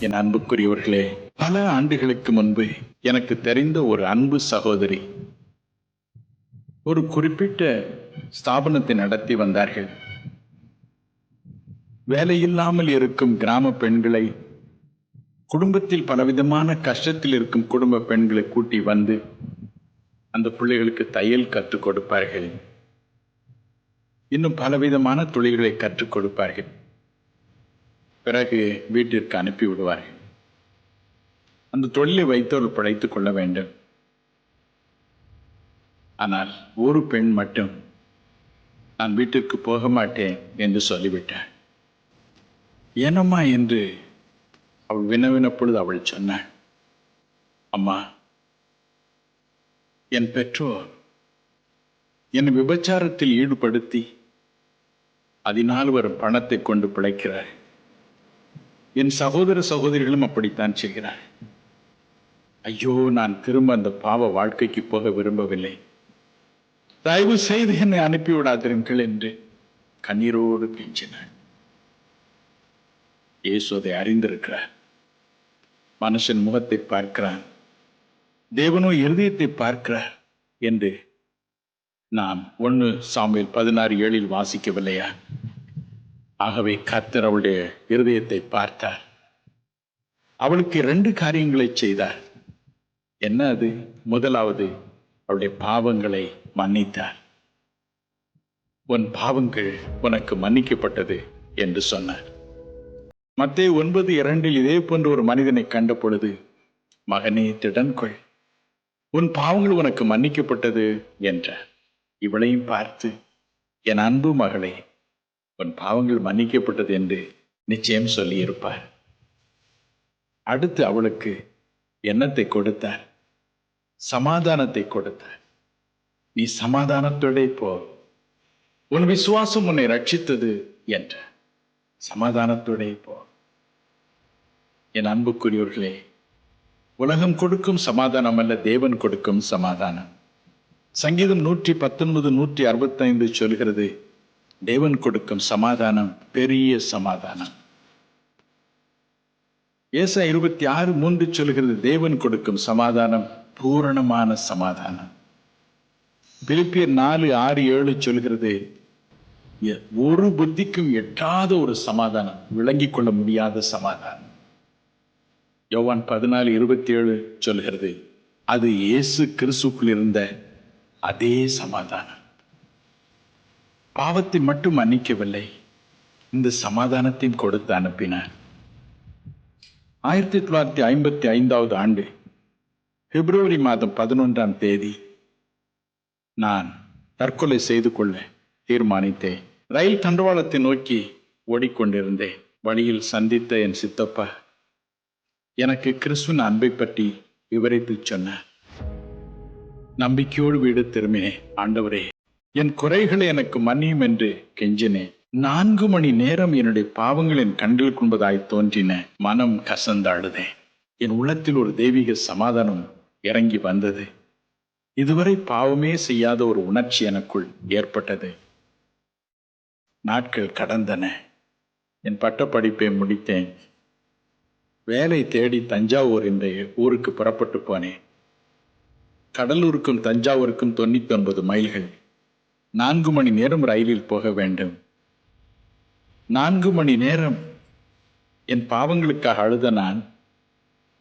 என் அன்புக்குரியவர்களே பல ஆண்டுகளுக்கு முன்பு எனக்கு தெரிந்த ஒரு அன்பு சகோதரி. ஒரு குறிப்பிட்ட ஸ்தாபனத்தை நடத்தி வந்தார்கள். வேலையில்லாமல் இருக்கும் கிராம பெண்களை குடும்பத்தில் பலவிதமான கஷ்டத்தில் இருக்கும் குடும்ப பெண்களை கூட்டி வந்து அந்த பிள்ளைகளுக்கு தையல் கற்றுக் கொடுப்பார்கள். இன்னும் பலவிதமான தொழில்களை கற்றுக் கொடுப்பார்கள். பிறகு வீட்டிற்கு அனுப்பி விடுவார்கள். அந்த தொழிலை வைத்தவர்கள் பிழைத்து கொள்ள வேண்டும். ஆனால் ஒரு பெண் மட்டும் நான் வீட்டிற்கு போக மாட்டேன் என்று சொல்லிவிட்டாள். ஏனம்மா என்று அவள் வினவின பொழுது அவள் சொன்னாள். அம்மா என் பெற்றோர் என்னை விபச்சாரத்தில் ஈடுபடுத்தி அதனால் வரும் பணத்தை கொண்டு பிழைக்கிறார் என் சகோதர சகோதரிகளும் அப்படித்தான் செய்கிறார் ஐயோ நான் திரும்ப அந்த பாவ வாழ்க்கைக்கு போக விரும்பவில்லை. தயவு செய்து என்னை அனுப்பிவிடாதிருங்கள் என்று கண்ணீரோடு கெஞ்சினார் இயேசு அதை அறிந்திருக்கிறார். மனுஷன் முகத்தை பார்க்கிறான். தேவனோ இருதயத்தை பார்க்கிறார் என்று நாம் ஒன்று சாமியில் பதினாறு ஏழில் வாசிக்கவில்லையா? ஆகவே கர்த்தர் அவளுடைய இருதயத்தை பார்த்தார். அவளுக்கு இரண்டு காரியங்களை செய்தார். என்ன அது? முதலாவது அவளுடைய பாவங்களை மன்னித்தார். உன் பாவங்கள் உனக்கு மன்னிக்கப்பட்டது என்று சொன்னார். மத்திய ஒன்பது இரண்டில் இதே போன்ற ஒரு மனிதனை கண்ட பொழுது மகனே திடன்கொள். உன் பாவங்கள் உனக்கு மன்னிக்கப்பட்டது என்றார். இவளையும் பார்த்து என் அன்பு மகளே உன் பாவங்கள் மன்னிக்கப்பட்டது என்று நிச்சயம் சொல்லியிருப்பார். அடுத்து அவளுக்கு எண்ணத்தை கொடுத்தார். சமாதானத்தை கொடுத்தார். நீ சமாதானத்தோட போ. உன் விசுவாசம் உன்னை ரட்சித்தது என்ற சமாதானத்தோட போ. என் அன்புக்குரியவர்களே உலகம் கொடுக்கும் சமாதானம் அல்ல தேவன் கொடுக்கும் சமாதானம். சங்கீதம் நூற்றி பத்தொன்பது நூற்றி அறுபத்தைந்து சொல்கிறது தேவன் கொடுக்கும் சமாதானம் பெரிய சமாதானம். ஏசா இருபத்தி ஆறு மூன்று சொல்கிறது தேவன் கொடுக்கும் சமாதானம் பூரணமான சமாதானம். பிலிப்பியர் நாலு ஆறு ஏழு சொல்கிறது ஒரு புத்திக்கும் எட்டாத ஒரு சமாதானம் விளங்கி கொள்ள முடியாத சமாதானம். யோவான் பதினாலு இருபத்தி ஏழு சொல்கிறது அது இயேசு கிறிஸ்துக்குள் இருந்த அதே சமாதானம். பாவத்தை மட்டும் மன்னிக்கவில்லை. இந்த சமாதானத்தையும் கொடுத்து அனுப்பினார். ஆயிரத்தி தொள்ளாயிரத்தி ஐம்பத்தி ஐந்தாவது ஆண்டு பிப்ரவரி மாதம் பதினொன்றாம் தேதி நான் தற்கொலை செய்து கொள்ள தீர்மானித்தேன். ரயில் தண்டவாளத்தை நோக்கி ஓடிக்கொண்டிருந்தேன். வழியில் சந்தித்த என் சித்தப்பா எனக்கு கிறிஸ்துவின் அன்பை பற்றி விவரித்து சொன்னார். நம்பிக்கையோடு வீடு திரும்பினேன். ஆண்டவரே என் குறைகளை எனக்கு மன்னியும் என்று கெஞ்சினேன். நான்கு மணி நேரம் என்னுடைய பாவங்களின் கண்கள் கொண்டதாய் தோன்றின. மனம் கசந்தாடுதேன் என் உள்ளத்தில் ஒரு தெய்வீக சமாதானம் இறங்கி வந்தது. இதுவரை பாவமே செய்யாத ஒரு உணர்ச்சி எனக்குள் ஏற்பட்டது. நாட்கள் கடந்தன. என் பட்டப்படிப்பை முடித்தேன். வேலை தேடி தஞ்சாவூர் என்ற ஊருக்கு புறப்பட்டு போனேன். கடலூருக்கும் தஞ்சாவூருக்கும் தொண்ணூத்தி ஒன்பது மைல்கள். நான்கு மணி நேரம் ரயிலில் போக வேண்டும். நான்கு மணி நேரம் என் பாவங்களுக்காக அழுத நான்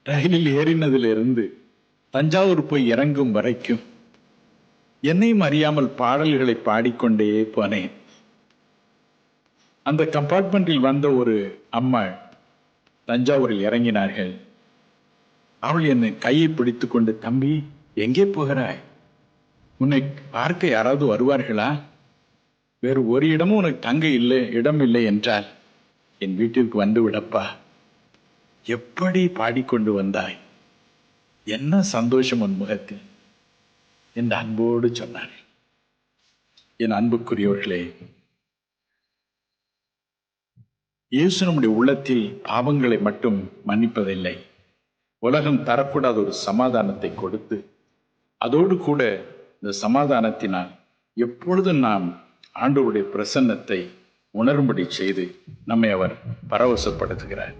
ரயிலில் ஏறினதிலிருந்து தஞ்சாவூர் போய் இறங்கும் வரைக்கும் என்னையும் அறியாமல் பாடல்களை பாடிக்கொண்டே போனேன். அந்த கம்பார்ட்மெண்டில் வந்த ஒரு அம்மாள் தஞ்சாவூரில் இறங்கினார்கள். அவள் என்னை கையை பிடித்து கொண்டு தம்பி எங்கே போகிறாய்? உன்னை பார்க்க யாராவது வருவார்களா? வேறு ஒரு இடமும் உனக்கு தங்க இல்லை இடம் இல்லை என்றால் என் வீட்டிற்கு வந்து விடப்பா. எப்படி பாடிக்கொண்டு வந்தாய்? என்ன சந்தோஷம் உன் முகத்தில்? என்று அன்போடு சொன்னார் என் அன்புக்குரியவர்களே இயேசு நம்முடைய உள்ளத்தில் பாவங்களை மட்டும் மன்னிப்பதில்லை. உலகம் தரக்கூடாத ஒரு சமாதானத்தை கொடுத்து அதோடு கூட இந்த சமாதானத்தினால் எப்பொழுதும் நாம் ஆண்டவருடைய பிரசன்னத்தை உணரும்படி செய்து நம்மை அவர் பரவசப்படுத்துகிறார்.